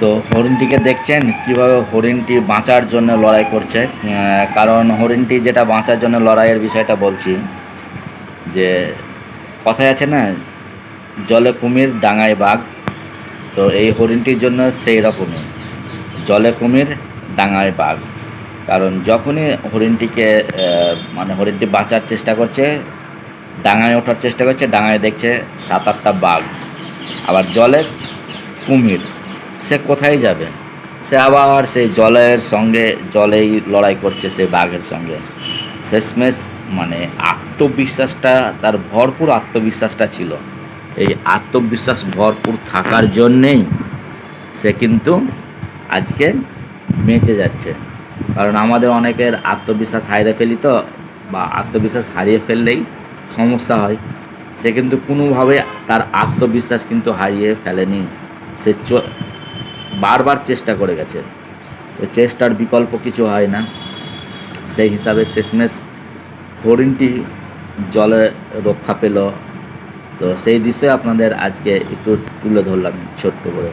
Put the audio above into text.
তো হরিণটিকে দেখছেন কীভাবে হরিণটি বাঁচার জন্য লড়াই করছে। কারণ হরিণটি যেটা বাঁচার জন্য লড়াইয়ের বিষয়টা বলছি, যে কথায় আছে না, জলে কুমির, ডাঙায় বাঘ। তো এই হরিণটির জন্য সেই রকমই, জলে কুমির, ডাঙায় বাঘ। কারণ যখনই হরিণটিকে মানে হরিণটি বাঁচার চেষ্টা করছে, ডাঙায় ওঠার চেষ্টা করছে, ডাঙায় দেখছে সাত আটটা বাঘ। আবার জলে কুমির সে কোথায় যাবে? সে আবার সেই জলের সঙ্গে, জলেই লড়াই করছে সে বাঘের সঙ্গে। শেষমেশ মানে আত্মবিশ্বাসটা, তার ভরপুর আত্মবিশ্বাসটা ছিল। এই আত্মবিশ্বাস ভরপুর থাকার জন্যেই সে কিন্তু আজকে বেঁচে যাচ্ছে। কারণ আমাদের অনেকের আত্মবিশ্বাস হারিয়ে ফেলি তো, বা আত্মবিশ্বাস হারিয়ে ফেললেই সমস্যা হয়। সে কিন্তু কোনোভাবে তার আত্মবিশ্বাস কিন্তু হারিয়ে ফেলেনি। সে বারবার চেষ্টা করে গেছে। তো চেষ্টার বিকল্প কিছু হয় না। সেই হিসাবে শেষমেশ হরিণটি জলে রক্ষা পেল। তো সেই দৃশ্যে আপনাদের আজকে একটু তুলে ধরলাম ছোট্ট করে।